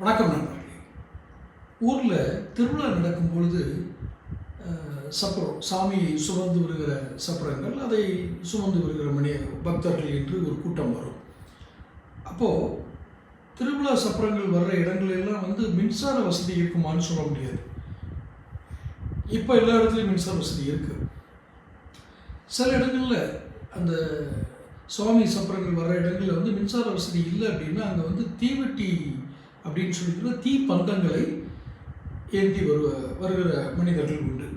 வணக்கம் நண்பர்களே. ஊரில் திருவிழா நடக்கும் பொழுது சப்பரம் சாமியை சுமந்து வருகிற சப்பரங்கள் அதை சுமந்து வருகிற மணி பக்தர்கள் என்று ஒரு கூட்டம் வரும். அப்போது திருவிழா சப்பரங்கள் வர்ற இடங்களெல்லாம் வந்து மின்சார வசதி இருக்குமான்னு சொல்ல முடியாது. இப்போ எல்லா இடத்துலையும் மின்சார வசதி இருக்குது சில இடங்களில் அந்த சுவாமி சப்பரங்கள் வர்ற இடங்களில் வந்து மின்சார வசதி இல்லை அப்படின்னா அங்கே வந்து தீவெட்டி அப்படின்னு சொல்லிட்டு தீ பந்தங்களை ஏந்தி வருவ வருகிற மனிதர்கள் உண்டு.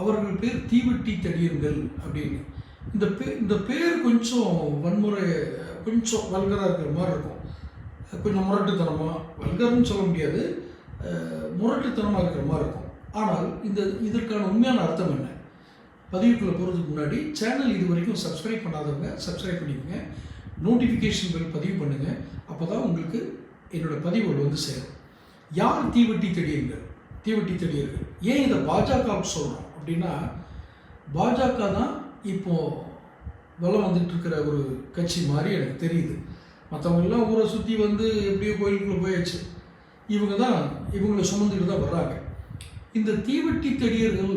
அவர்கள் பேர் தீவெட்டி தடியுங்கள் அப்படின்னு. இந்த பே இந்த பேர் கொஞ்சம் வன்முறை கொஞ்சம் வல்கராக இருக்கிற மாதிரி இருக்கும். கொஞ்சம் முரட்டுத்தனமாக வல்கர்னு சொல்ல முடியாது. முரட்டுத்தனமாக இருக்கிற மாதிரி இருக்கும். ஆனால் இந்த இதற்கான உண்மையான அர்த்தம் என்ன? பதிவுக்குள்ளே போகிறதுக்கு முன்னாடி சேனல் இது வரைக்கும் சப்ஸ்கிரைப் பண்ணாதவங்க சப்ஸ்கிரைப் பண்ணிக்கோங்க. நோட்டிஃபிகேஷன் பதிவு பண்ணுங்கள் அப்போ தான் உங்களுக்கு என்னோட பதிவுகள் வந்து சேரும். யார் தீவெட்டி தடியர்கள் தீவெட்டி தடியர்கள். ஏன் இதை பாஜக சொல்கிறோம் அப்படின்னா பாஜக தான் இப்போது வளம் வந்துட்டு இருக்கிற ஒரு கட்சி மாதிரி எனக்கு தெரியுது. மற்றவங்கெல்லாம் ஊரை சுற்றி வந்து எப்படியோ கோயிலுக்குள்ளே போயாச்சு. இவங்க தான் இவங்களை சுமந்துட்டு தான் வர்றாங்க. இந்த தீவெட்டி தடியர்கள்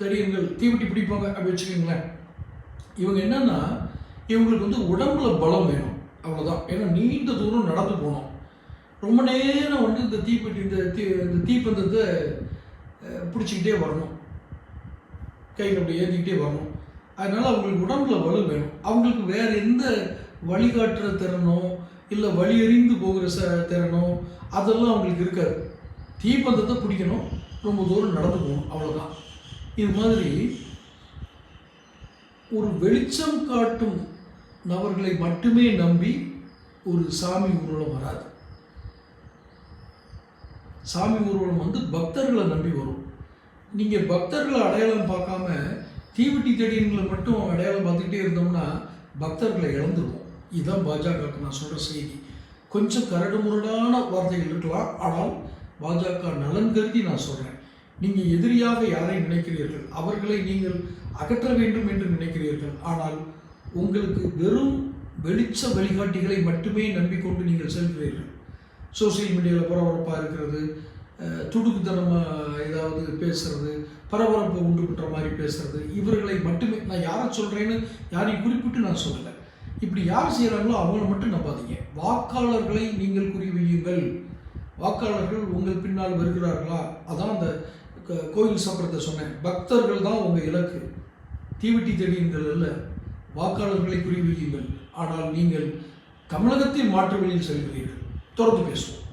தடியர்கள் தீவெட்டி பிடிப்பாங்க அப்படி வச்சுக்கோங்களேன். இவங்க என்னென்னா இவங்களுக்கு வந்து உடம்புல பலம் வேணும். அவ்வளோதான் ஏன்னா நீண்ட தூரம் நடந்து போகணும். ரொம்ப நேரம் வந்து இந்த தீப்பெட்டி இந்த தீ இந்த தீப்பந்தத்தை பிடிச்சிக்கிட்டே வரணும். கையில் அப்படி ஏற்றிக்கிட்டே வரணும். அதனால் அவங்களுக்கு உடம்புல வலு வேணும். அவங்களுக்கு வேறு எந்த வழிகாட்டுற திறனோ இல்லை வழி எறிந்து போகிற ச திறனோ அதெல்லாம் அவங்களுக்கு இருக்காது. தீப்பந்தத்தை பிடிக்கணும். ரொம்ப தூரம் நடந்து போகணும். அவ்வளோதான் இது மாதிரி ஒரு வெளிச்சம் காட்டும் நபர்களை மட்டுமே நம்பி ஒரு சாமி ஊர்வலம் வராது. சாமி ஊர்வலம் வந்து பக்தர்களை நம்பி வரும். நீங்கள் பக்தர்களை அடையாளம் பார்க்காம தீவெட்டி தடியன்களை மட்டும் அடையாளம் பார்த்துக்கிட்டே இருந்தோம்னா பக்தர்களை இழந்துருவோம். இதுதான் பாஜகவுக்கு நான் சொல்கிற செய்தி. கொஞ்சம் கரடுமுரடான வார்த்தைகள் இருக்கலாம். ஆனால் பாஜக நலன் கருதி நான் சொல்கிறேன் நீங்கள் எதிரியாக யாரை நினைக்கிறீர்கள்? அவர்களை நீங்கள் அகற்ற வேண்டும் என்று நினைக்கிறீர்கள். ஆனால் உங்களுக்கு வெறும் வெளிச்ச வழிகாட்டிகளை மட்டுமே நம்பிக்கொண்டு நீங்கள் செல்கிறீர்கள். சோசியல் மீடியாவில் பரபரப்பாக இருக்கிறது துடுக்குத்தனமாக ஏதாவது பேசுறது பரபரப்பை உண்டு பண்ணுற மாதிரி பேசுறது இவர்களை மட்டுமே நான் யாரை சொல்கிறேன்னு யாரையும் குறிப்பிட்டு நான் சொல்லலை. இப்படி யார் செய்கிறாங்களோ அவங்கள மட்டும் நம்பாதீங்க. வாக்காளர்களை நீங்கள் குறிவையுங்கள் வாக்காளர்கள் உங்கள் பின்னால் வருகிறார்களா? அதான் அந்த கோயில் சப்பரத்தை சொன்னேன். பக்தர்கள் தான் உங்கள் இலக்கு. தீவெட்டி தெரியுங்கள் அல்ல வாக்காளர்களை குறிவையுங்கள் ஆனால் நீங்கள் தமிழகத்தின் மாற்று வழியில் செல்கிறீர்கள். todo pessoa.